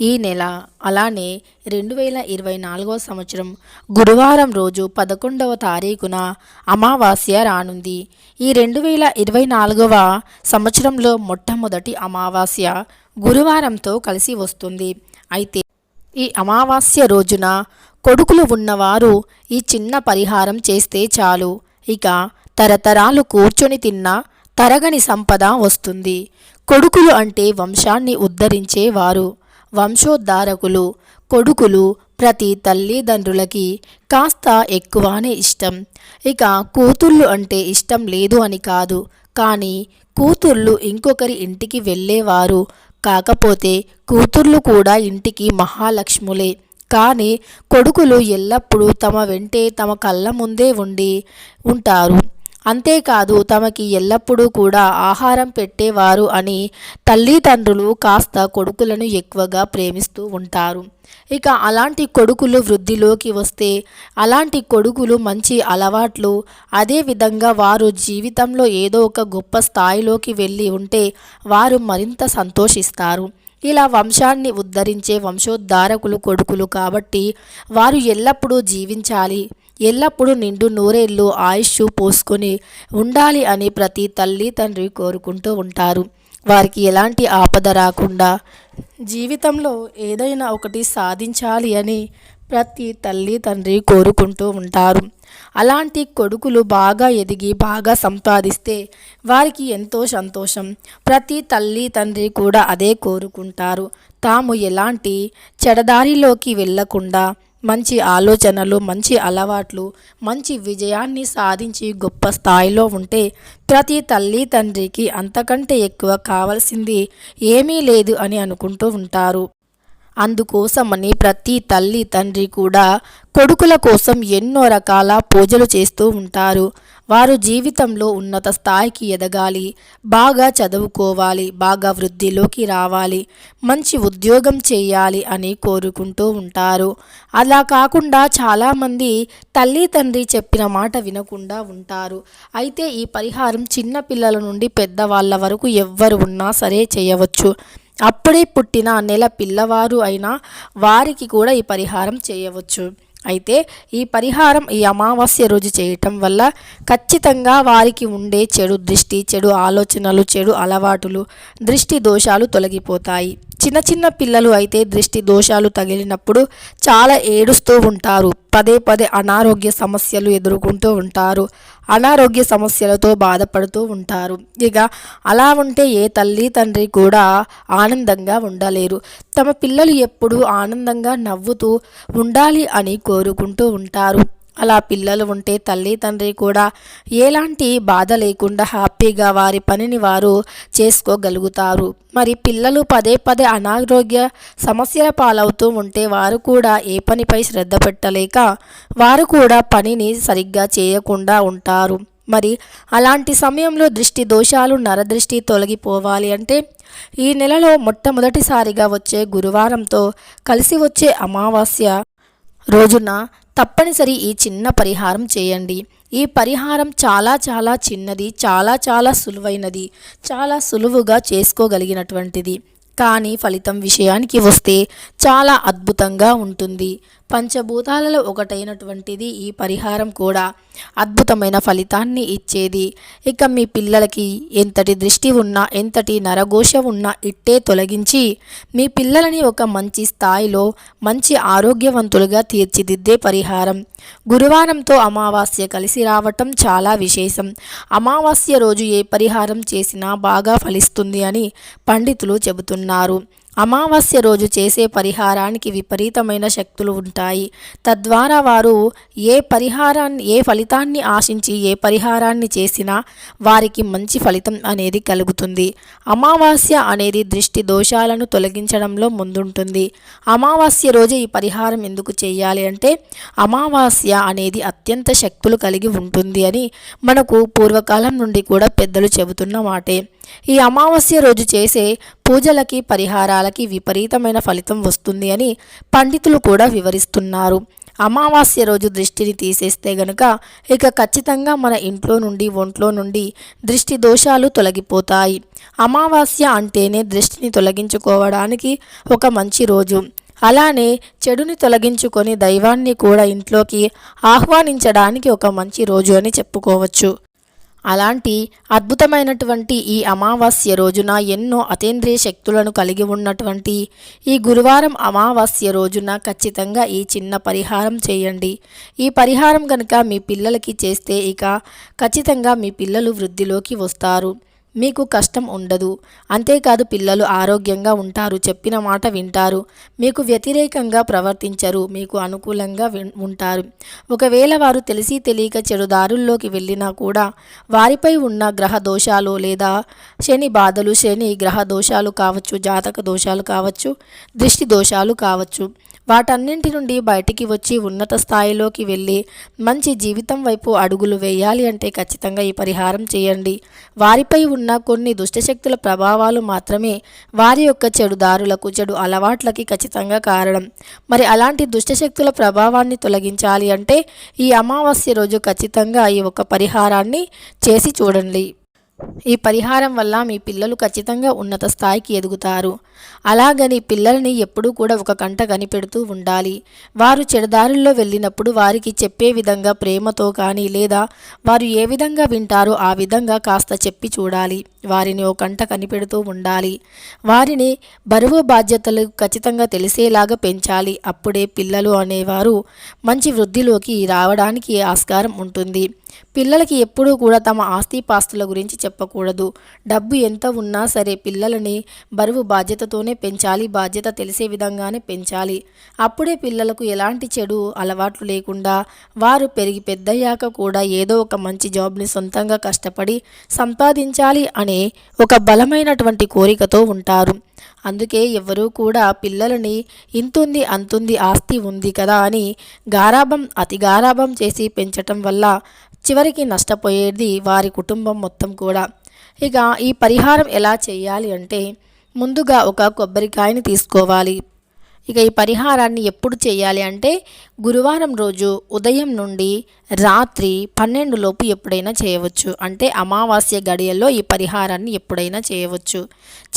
ఈ నెల అలానే రెండు వేల ఇరవై నాలుగవ సంవత్సరం గురువారం రోజు పదకొండవ తారీఖున అమావాస్య రానుంది. ఈ రెండు వేల ఇరవై నాలుగవ సంవత్సరంలో మొట్టమొదటి అమావాస్య గురువారంతో కలిసి వస్తుంది. అయితే ఈ అమావాస్య రోజున కొడుకులు ఉన్నవారు ఈ చిన్న పరిహారం చేస్తే చాలు. ఇక తరతరాలు కూర్చొని తిన్న తరగని సంపద వస్తుంది. కొడుకులు అంటే వంశాన్ని ఉద్ధరించేవారు. వంశోద్ధారకులు కొడుకులు ప్రతి తల్లిదండ్రులకి కాస్త ఎక్కువనే ఇష్టం. ఇక కూతుళ్ళు అంటే ఇష్టం లేదు అని కాదు. కానీ కూతుళ్ళు ఇంకొకరి ఇంటికి వెళ్ళేవారు. కాకపోతే కూతుర్లు కూడా ఇంటికి మహాలక్ష్ములే. కానీ కొడుకులు ఎల్లప్పుడూ తమ వెంటే తమ కళ్ళ ముందే ఉండి ఉంటారు. అంతేకాదు తమకి ఎల్లప్పుడూ కూడా ఆహారం పెట్టేవారు అని తల్లిదండ్రులు కాస్త కొడుకులను ఎక్కువగా ప్రేమిస్తూ ఉంటారు. ఇక అలాంటి కొడుకులు వృద్ధిలోకి వస్తే అలాంటి కొడుకులు మంచి అలవాట్లు అదేవిధంగా వారు జీవితంలో ఏదో ఒక గొప్ప స్థాయిలోకి వెళ్ళి ఉంటే వారు మరింత సంతోషిస్తారు. ఇలా వంశాన్ని ఉద్ధరించే వంశోద్ధారకులు కొడుకులు కాబట్టి వారు ఎల్లప్పుడూ జీవించాలి. ఎల్లప్పుడూ నిండు నూరేళ్ళు ఆయుష్ పోసుకొని ఉండాలి అని ప్రతి తల్లి తండ్రి కోరుకుంటూ ఉంటారు. వారికి ఎలాంటి ఆపద రాకుండా జీవితంలో ఏదైనా ఒకటి సాధించాలి అని ప్రతి తల్లి తండ్రి కోరుకుంటూ ఉంటారు. అలాంటి కొడుకులు బాగా ఎదిగి బాగా సంపాదిస్తే వారికి ఎంతో సంతోషం. ప్రతి తల్లి తండ్రి కూడా అదే కోరుకుంటారు. తాము ఎలాంటి చెడదారిలోకి వెళ్ళకుండా మంచి ఆలోచనలు మంచి అలవాట్లు మంచి విజయాన్ని సాధించి గొప్ప స్థాయిలో ఉంటే ప్రతి తల్లి తండ్రికి అంతకంటే ఎక్కువ కావాల్సింది ఏమీ లేదు అని అనుకుంటూ ఉంటారు. అందుకోసమని ప్రతి తల్లి తండ్రి కూడా కొడుకుల కోసం ఎన్నో రకాల పూజలు చేస్తూ ఉంటారు. వారు జీవితంలో ఉన్నత స్థాయికి ఎదగాలి బాగా చదువుకోవాలి బాగా వృద్ధిలోకి రావాలి మంచి ఉద్యోగం చేయాలి అని కోరుకుంటూ ఉంటారు. అలా కాకుండా చాలామంది తల్లి తండ్రి చెప్పిన మాట వినకుండా ఉంటారు. అయితే ఈ పరిహారం చిన్న పిల్లల నుండి పెద్దవాళ్ళ వరకు ఎవ్వరు ఉన్నా సరే చేయవచ్చు. అప్పుడే పుట్టిన నెల పిల్లవారు అయినా వారికి కూడా ఈ పరిహారం చేయవచ్చు. అయితే ఈ పరిహారం ఈ అమావాస్య రోజు చేయటం వల్ల ఖచ్చితంగా వారికి ఉండే చెడు దృష్టి చెడు ఆలోచనలు చెడు అలవాటులు దృష్టి దోషాలు తొలగిపోతాయి. చిన్న చిన్న పిల్లలు అయితే దృష్టి దోషాలు తగిలినప్పుడు చాలా ఏడుస్తూ ఉంటారు. పదే పదే అనారోగ్య సమస్యలు ఎదుర్కొంటూ ఉంటారు. అనారోగ్య సమస్యలతో బాధపడుతూ ఉంటారు. ఇక అలా ఉంటే ఏ తల్లి తండ్రి కూడా ఆనందంగా ఉండలేరు. తమ పిల్లలు ఎప్పుడూ ఆనందంగా నవ్వుతూ ఉండాలి అని కోరుకుంటూ ఉంటారు. అలా పిల్లలు ఉంటే తల్లి తండ్రి కూడా ఎలాంటి బాధ లేకుండా హ్యాపీగా వారి పనిని వారు చేసుకోగలుగుతారు. మరి పిల్లలు పదే పదే అనారోగ్య సమస్యల పాలవుతూ ఉంటే వారు కూడా ఏ పనిపై శ్రద్ధ పెట్టలేక వారు కూడా పనిని సరిగ్గా చేయకుండా ఉంటారు. మరి అలాంటి సమయంలో దృష్టి దోషాలు నరదృష్టి తొలగిపోవాలి అంటే ఈ నెలలో మొట్టమొదటిసారిగా వచ్చే గురువారంతో కలిసి వచ్చే అమావాస్య రోజున తప్పనిసరి ఈ చిన్న పరిహారం చేయండి. ఈ పరిహారం చాలా చాలా చిన్నది చాలా చాలా సులువైనది చాలా సులువుగా చేసుకోగలిగినటువంటిది. కానీ ఫలితం విషయానికి వస్తే చాలా అద్భుతంగా ఉంటుంది. పంచభూతాలలో ఒకటైనటువంటిది ఈ పరిహారం కూడా అద్భుతమైన ఫలితాన్ని ఇచ్చేది. ఇక మీ పిల్లలకి ఎంతటి దృష్టి ఉన్నా ఎంతటి నరఘోష ఉన్నా ఇట్టే తొలగించి మీ పిల్లలని ఒక మంచి స్థాయిలో మంచి ఆరోగ్యవంతులుగా తీర్చిదిద్దే పరిహారం. గురువారంతో అమావాస్య కలిసి రావటం చాలా విశేషం. అమావాస్య రోజు ఏ పరిహారం చేసినా బాగా ఫలిస్తుంది అని పండితులు చెబుతున్నారు. అమావాస్య రోజు చేసే పరిహారానికి విపరీతమైన శక్తులు ఉంటాయి. తద్వారా వారు ఏ పరిహారాన్ని ఏ ఫలితాన్ని ఆశించి ఏ పరిహారాన్ని చేసినా వారికి మంచి ఫలితం అనేది కలుగుతుంది. అమావాస్య అనేది దృష్టి దోషాలను తొలగించడంలో ముందుంటుంది. అమావాస్య రోజు ఈ పరిహారం ఎందుకు చేయాలి అంటే అమావాస్య అనేది అత్యంత శక్తులు కలిగి ఉంటుంది అని మనకు పూర్వకాలం నుండి కూడా పెద్దలు చెబుతున్న మాటే. ఈ అమావాస్య రోజు చేసే పూజలకి పరిహారాలకి విపరీతమైన ఫలితం వస్తుంది అని పండితులు కూడా వివరిస్తున్నారు. అమావాస్య రోజు దృష్టిని తీసేస్తే గనుక ఇక ఖచ్చితంగా మన ఇంట్లో నుండి ఒంట్లో నుండి దృష్టి దోషాలు తొలగిపోతాయి. అమావాస్య అంటేనే దృష్టిని తొలగించుకోవడానికి ఒక మంచి రోజు. అలానే చెడుని తొలగించుకొని దైవాన్ని కూడా ఇంట్లోకి ఆహ్వానించడానికి ఒక మంచి రోజు అని చెప్పుకోవచ్చు. అలాంటి అద్భుతమైనటువంటి ఈ అమావాస్య రోజున ఎన్నో అతేంద్రియ శక్తులను కలిగి ఉన్నటువంటి ఈ గురువారం అమావాస్య రోజున ఖచ్చితంగా ఈ చిన్న పరిహారం చేయండి. ఈ పరిహారం కనుక మీ పిల్లలకి చేస్తే ఇక ఖచ్చితంగా మీ పిల్లలు వృద్ధిలోకి వస్తారు. మీకు కష్టం ఉండదు. అంతేకాదు పిల్లలు ఆరోగ్యంగా ఉంటారు చెప్పిన మాట వింటారు. మీకు వ్యతిరేకంగా ప్రవర్తించరు మీకు అనుకూలంగా ఉంటారు. ఒకవేళ వారు తెలిసి తెలియక చెడు దారుల్లోకి వెళ్ళినా కూడా వారిపై ఉన్న గ్రహ దోషాలు లేదా శని బాధలు శని గ్రహ దోషాలు కావచ్చు జాతక దోషాలు కావచ్చు దృష్టి దోషాలు కావచ్చు. వాటన్నింటి నుండి బయటికి వచ్చి ఉన్నత స్థాయిలోకి వెళ్ళి మంచి జీవితం వైపు అడుగులు వేయాలి అంటే ఖచ్చితంగా ఈ పరిహారం చేయండి. వారిపై ఉన్న కొన్ని దుష్టశక్తుల ప్రభావాలు మాత్రమే వారి యొక్క చెడు దారులకు చెడు అలవాట్లకి ఖచ్చితంగా కారణం. మరి అలాంటి దుష్టశక్తుల ప్రభావాన్ని తొలగించాలి అంటే ఈ అమావాస్య రోజు ఖచ్చితంగా ఈ ఒక పరిహారాన్ని చేసి చూడండి. ఈ పరిహారం వల్ల మీ పిల్లలు ఖచ్చితంగా ఉన్నత స్థాయికి ఎదుగుతారు. అలాగని పిల్లల్ని ఎప్పుడూ కూడా ఒక కంట కనిపెడుతూ ఉండాలి. వారు చెడదారుల్లో వెళ్ళినప్పుడు వారికి చెప్పే విధంగా ప్రేమతో కానీ లేదా వారు ఏ విధంగా వింటారో ఆ విధంగా కాస్త చెప్పి చూడాలి. వారిని ఓ కంట కనిపెడుతూ ఉండాలి. వారిని బరువు బాధ్యతలు ఖచ్చితంగా తెలిసేలాగా పెంచాలి. అప్పుడే పిల్లలు అనేవారు మంచి వృద్ధిలోకి రావడానికి ఆస్కారం ఉంటుంది. పిల్లలకి ఎప్పుడూ కూడా తమ ఆస్తిపాస్తుల గురించి చెప్పకూడదు. డబ్బు ఎంత ఉన్నా సరే పిల్లలని బరువు బాధ్యతతోనే పెంచాలి బాధ్యత తెలిసే విధంగానే పెంచాలి. అప్పుడే పిల్లలకు ఎలాంటి చెడు అలవాట్లు లేకుండా వారు పెరిగి పెద్దయ్యాక కూడా ఏదో ఒక మంచి జాబ్ని సొంతంగా కష్టపడి సంపాదించాలి అనే ఒక బలమైనటువంటి కోరికతో ఉంటారు. అందుకే ఎవరూ కూడా పిల్లలని ఇంతుంది అంతుంది ఆస్తి ఉంది కదా అని గారాభం అతి గారాభం చేసి పెంచటం వల్ల చివరికి నష్టపోయేది వారి కుటుంబం మొత్తం కూడా. ఇక ఈ పరిహారం ఎలా చేయాలి అంటే ముందుగా ఒక కొబ్బరికాయని తీసుకోవాలి. ఇక ఈ పరిహారాన్ని ఎప్పుడు చేయాలి అంటే గురువారం రోజు ఉదయం నుండి రాత్రి పన్నెండు లోపు ఎప్పుడైనా చేయవచ్చు. అంటే అమావాస్య గడియల్లో ఈ పరిహారాన్ని ఎప్పుడైనా చేయవచ్చు.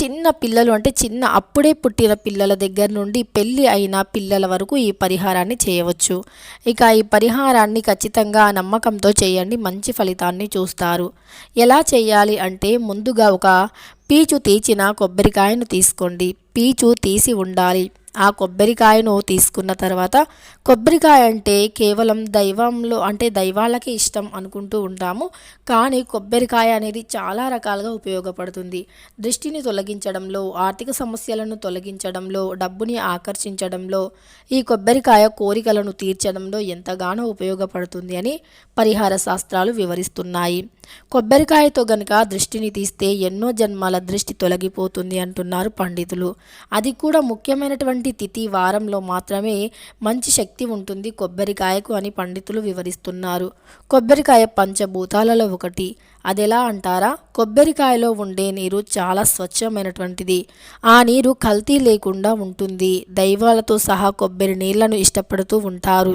చిన్న పిల్లలు అంటే చిన్న అప్పుడే పుట్టిన పిల్లల దగ్గర నుండి పెళ్ళి అయిన పిల్లల వరకు ఈ పరిహారాన్ని చేయవచ్చు. ఇక ఈ పరిహారాన్ని ఖచ్చితంగా నమ్మకంతో చేయండి. మంచి ఫలితాన్ని చూస్తారు. ఎలా చేయాలి అంటే ముందుగా ఒక పీచు తీచిన కొబ్బరికాయను తీసుకోండి. పీచు తీసి ఉండాలి. ఆ కొబ్బరికాయను తీసుకున్న తర్వాత కొబ్బరికాయ అంటే కేవలం దైవంలో అంటే దైవాలకి ఇష్టం అనుకుంటూ ఉంటాము. కానీ కొబ్బరికాయ అనేది చాలా రకాలుగా ఉపయోగపడుతుంది. దృష్టిని తొలగించడంలో ఆర్థిక సమస్యలను తొలగించడంలో డబ్బుని ఆకర్షించడంలో ఈ కొబ్బరికాయ కోరికలను తీర్చడంలో ఎంతగానో ఉపయోగపడుతుంది అని పరిహార శాస్త్రాలు వివరిస్తున్నాయి. కొబ్బరికాయతో గనక దృష్టిని తీస్తే ఎన్నో జన్మాల దృష్టి తొలగిపోతుంది అంటున్నారు పండితులు. అది కూడా ముఖ్యమైనటువంటి తిథి వారంలో మాత్రమే మంచి శక్తి ఉంటుంది కొబ్బరికాయకు అని పండితులు వివరిస్తున్నారు. కొబ్బరికాయ పంచభూతాలలో ఒకటి. అది ఎలా అంటారా? కొబ్బరికాయలో ఉండే నీరు చాలా స్వచ్ఛమైనటువంటిది. ఆ నీరు కల్తీ లేకుండా ఉంటుంది. దైవాలతో సహా కొబ్బరి నీళ్ళను ఇష్టపడుతూ ఉంటారు.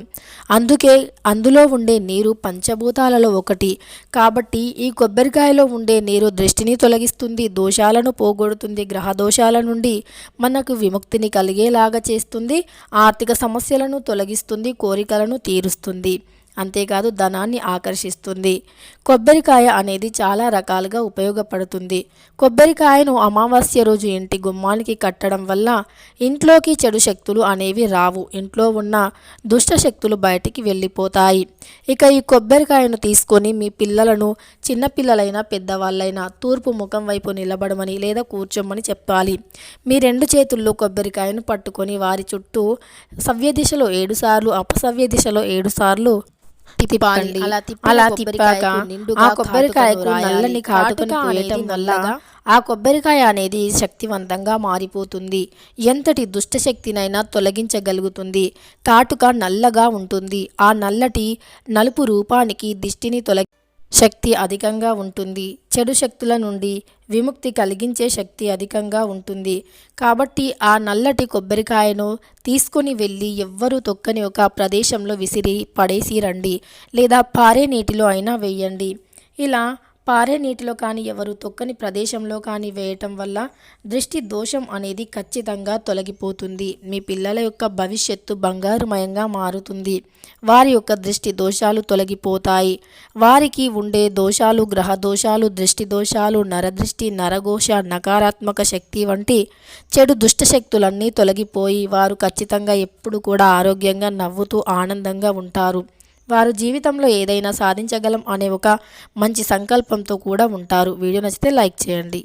అందుకే అందులో ఉండే నీరు పంచభూతాలలో ఒకటి. కాబట్టి ఈ కొబ్బరికాయలో ఉండే నీరు దృష్టిని తొలగిస్తుంది దోషాలను పోగొడుతుంది గ్రహ దోషాల నుండి మనకు విముక్తిని కలిగేలాగా చేస్తుంది ఆర్థిక సమస్యలను తొలగిస్తుంది కోరికలను తీరుస్తుంది. అంతేకాదు ధనాన్ని ఆకర్షిస్తుంది. కొబ్బరికాయ అనేది చాలా రకాలుగా ఉపయోగపడుతుంది. కొబ్బరికాయను అమావాస్య రోజు ఇంటి గుమ్మానికి కట్టడం వల్ల ఇంట్లోకి చెడు శక్తులు అనేవి రావు. ఇంట్లో ఉన్న దుష్ట శక్తులు బయటికి వెళ్ళిపోతాయి. ఇక ఈ కొబ్బరికాయను తీసుకొని మీ పిల్లలను చిన్నపిల్లలైనా పెద్దవాళ్ళైనా తూర్పు ముఖం వైపు నిలబడమని లేదా కూర్చోమని చెప్పాలి. మీ రెండు చేతుల్లో కొబ్బరికాయను పట్టుకొని వారి చుట్టూ సవ్య దిశలో ఏడుసార్లు అపసవ్య దిశలో ఏడుసార్లు తిప్పాలి అలా తిప్పాక ఆ కొబ్బరికాయకు. నల్లని కాటుకను కాటుక అనేది వల్ల ఆ కొబ్బరికాయ అనేది శక్తివంతంగా మారిపోతుంది. ఎంతటి దుష్టశక్తినైనా తొలగించగలుగుతుంది. కాటుక నల్లగా ఉంటుంది. ఆ నల్లటి నలుపు రూపానికి దిష్టిని తొలగి శక్తి అధికంగా ఉంటుంది. చెడు శక్తుల నుండి విముక్తి కలిగించే శక్తి అధికంగా ఉంటుంది. కాబట్టి ఆ నల్లటి కొబ్బరికాయను తీసుకొని వెళ్ళి ఎవ్వరూ తొక్కని ఒక ప్రదేశంలో విసిరి పడేసి రండి. లేదా పారే నీటిలో అయినా వేయండి. ఇలా పారే నీటిలో కానీ ఎవరు తొక్కని ప్రదేశంలో కానీ వేయటం వల్ల దృష్టి దోషం అనేది ఖచ్చితంగా తొలగిపోతుంది. మీ పిల్లల యొక్క భవిష్యత్తు బంగారుమయంగా మారుతుంది. వారి యొక్క దృష్టి దోషాలు తొలగిపోతాయి. వారికి ఉండే దోషాలు గ్రహ దోషాలు దృష్టి దోషాలు నరదృష్టి నరఘోష నకారాత్మక శక్తి వంటి చెడు దుష్ట శక్తులన్నీ తొలగిపోయి వారు ఖచ్చితంగా ఎప్పుడు కూడా ఆరోగ్యంగా నవ్వుతూ ఆనందంగా ఉంటారు. వారు జీవితంలో ఏదైనా సాధించగలం అనే ఒక మంచి సంకల్పంతో కూడా ఉంటారు. వీడియో నచ్చితే లైక్ చేయండి.